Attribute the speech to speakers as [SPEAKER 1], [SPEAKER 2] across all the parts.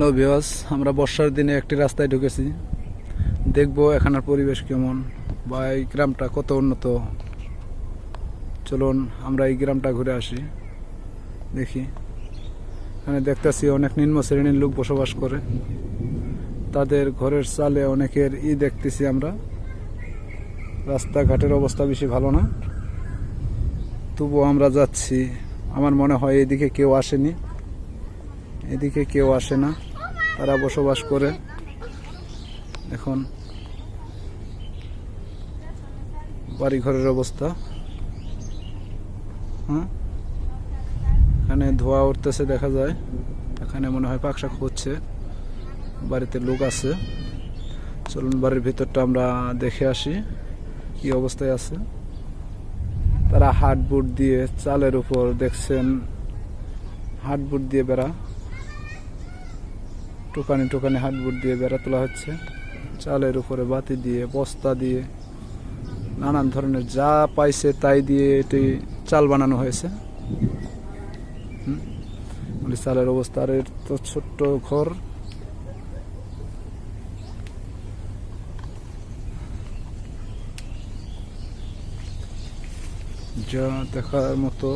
[SPEAKER 1] Hello ভিওস আমরা বর্ষার দিনে একটি রাস্তায় ঢুকেছি। দেখব এখানের পরিবেশ কেমন। বা এই গ্রামটা কত উন্নত। চলুন, আমরা এই গ্রামটা ঘুরে আসি। দেখি। এখানে দেখতেছি অনেক নিম্ন শ্রেণির লোক বসবাস করে। তাদের ঘরের চালে অনেকের ই দেখতেছি আমরা। রাস্তাঘাটের অবস্থা বেশি ভালো না। তবুও আমরা যাচ্ছি। আমার মনে হয় এদিকে কেউ আসেনি। এদিকে কেউ আসে না। তারা বসবাস করে। এখন বাড়িঘরের অবস্থা। হ্যাঁ এখানে ধোয়া উঠতেছে দেখা যায়। এখানে মনে হয় পাকশাক হচ্ছে। বাড়িতে লোক আছে। চলুন বাড়ির ভিতরটা আমরা দেখে আসি কি অবস্থায় আছে। তারা হাট বুট দিয়ে চালের উপর দেখছেন। হাট বুট দিয়ে বেড়া। টুকানি টুকানি হাট বুট দিয়ে বেড়া তোলা হচ্ছে। চালের উপরে বাতি দিয়ে, বস্তা দিয়ে, নানান ধরনের যা পাইছে তাই দিয়ে এটি চাল বানানো হয়েছে। চালের অবস্থা, আর এর তো ছোট্ট ঘর। যা দেখার মতো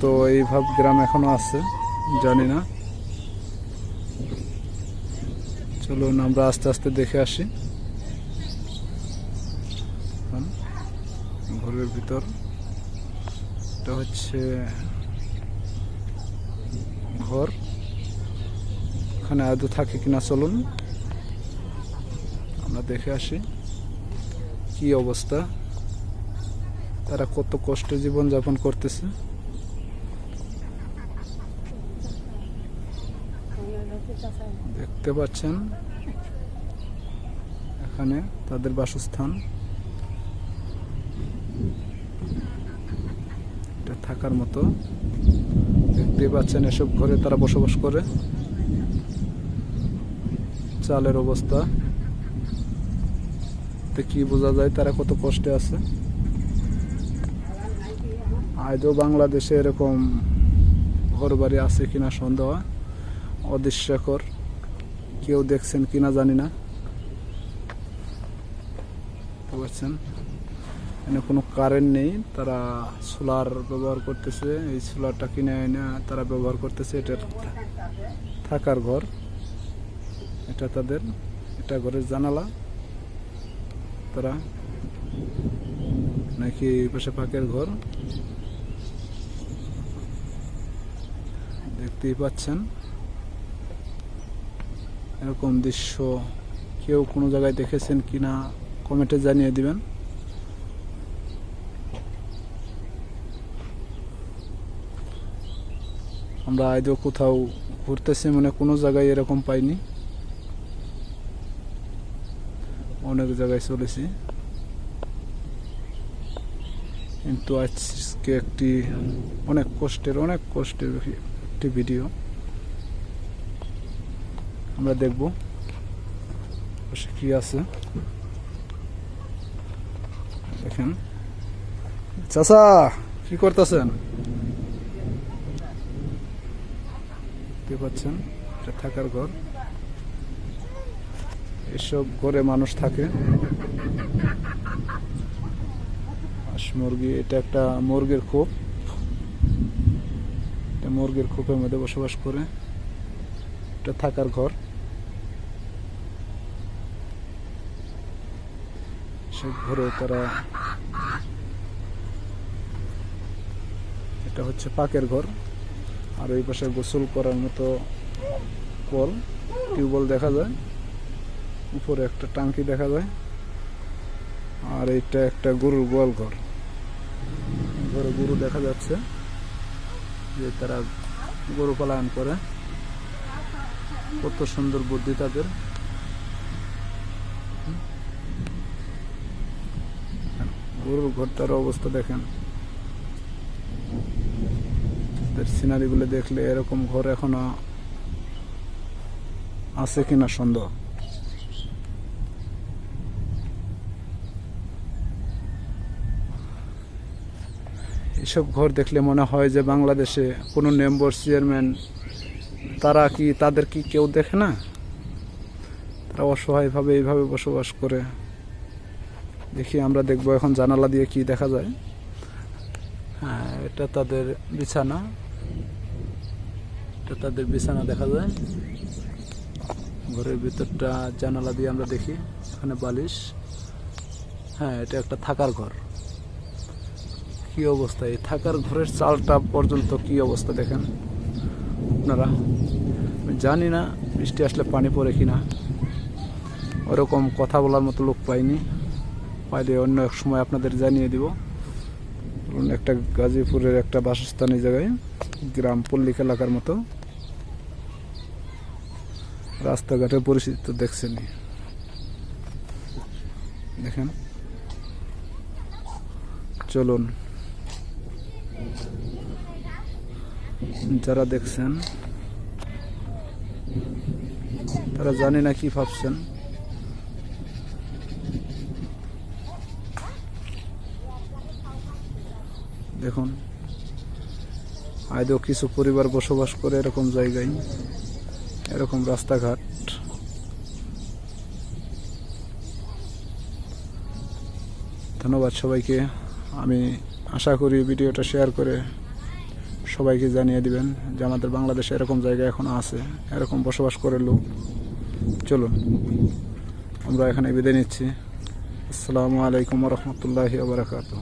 [SPEAKER 1] তো এই ভাব গ্রাম এখনও আছে, জানি না। চলুন আমরা আস্তে আস্তে দেখে আসি। ঘরের ভিতর। এটা হচ্ছে ঘর। এখানে আদৌ থাকে কিনা চলুন আমরা দেখে আসি কি অবস্থা। তারা কত কষ্টে জীবন যাপন করতেছে। দেখতে পাচ্ছেন এখানে তাদের বাসস্থান। এটা থাকার মতো। দেখতে পাচ্ছেন এসব ঘরে তারা বসবাস করে। চালের অবস্থা। কি বোঝা যায় তারা কত কষ্টে আছে? আজও বাংলাদেশে এরকম ঘর বাড়ি আছে কিনা সন্দেহ? অদৃশ্যকর। কেউ দেখছেন কিনা জানি না। পারছেন? এখানে কোনো কারেন্ট নেই। তারা সোলার ব্যবহার করতেছে। এই সোলারটা কিনে এনে তারা ব্যবহার করতেছে। এটার থাকার ঘর। এটা তাদের। এটা ঘরের জানালা। তারা নাকি পাশে পাকের ঘর? দেখতেই পাচ্ছেন। এরকম দৃশ্য কেউ কোনো জায়গায় দেখেছেন কি না, কমেন্টে জানিয়ে দিবেন। আমরা আজও কোথাও ঘুরতেছি মানে কোনো জায়গায় এরকম পাইনি। অনেক জায়গায় চলেছি। কিন্তু আজকে একটি অনেক কষ্টের অনেক কষ্টের একটি ভিডিও। আমরা দেখব। কি আছে? দেখেন। চাচা, কি করতেছেন? পাচ্ছেন, এটা থাকার ঘর। এসব ঘরে মানুষ থাকে। হাঁস মুরগি, এটা একটা মুরগির খোপ। এটা মুরগির খোপের মধ্যে বসবাস করে। এটা থাকার ঘর। সব ঘরে তারা এটা হচ্ছে পাকের ঘর। আর ওই পাশে গোসল করার মতো কল, টিউবওয়েল দেখা যায়। উপরে একটা টাঙ্কি দেখা যায়। আর এইটা একটা গরুর গোয়াল ঘর। ঘরে গরু দেখা যাচ্ছে যে তারা গরু পালন করে। কত সুন্দর বুদ্ধি তাদের। গরুর ঘরটার অবস্থা দেখেন। সিনারিগুলো দেখলে এরকম ঘর এখনও আছে কিনা সন্দেহ। এসব ঘর দেখলে মনে হয় যে বাংলাদেশে কোনো মেম্বার, চেয়ারম্যান, তারা কি, তাদের কি কেউ দেখে না? তারা অসহায়ভাবে এইভাবে বসবাস করে। দেখি আমরা দেখব এখন জানালা দিয়ে কি দেখা যায়। হ্যাঁ এটা তাদের বিছানা। এটা তাদের বিছানা দেখা যায়। ঘরের ভিতরটা জানালা দিয়ে আমরা দেখি, এখানে বালিশ। হ্যাঁ এটা একটা থাকার ঘর। কি অবস্থা? এই থাকার ঘরের চালটা পর্যন্ত কি অবস্থা দেখেন আপনারা? জানি না, বৃষ্টি আসলে পানি পড়ে কিনা। ওরকম কথা বলার মতো লোক পাইনি। পাইলে অন্য এক সময় আপনাদের জানিয়ে দিব। একটা গাজীপুরের একটা বাসস্থান জায়গায়, গ্রাম পল্লিক এলাকার মতো। রাস্তাঘাটের পরিস্থিতি তো দেখছেনই। দেখেন। চলুন। যারা দেখছেন, তারা জানি না কি ভাবছেন। দেখুন। আজও কিছু পরিবার বসবাস করে এরকম জায়গায়, এরকম রাস্তাঘাট। ধন্যবাদ সবাইকে। আমি আশা করি ভিডিওটা শেয়ার করে সবাইকে জানিয়ে দিবেন যে আমাদের বাংলাদেশে এরকম জায়গা এখন আছে, এরকম বসবাস করে লোক। চলুন, আমরা এখানে বিদায় নিচ্ছি। আসসালামু আলাইকুম রহমতুল্লাহি বারাকাতুহ।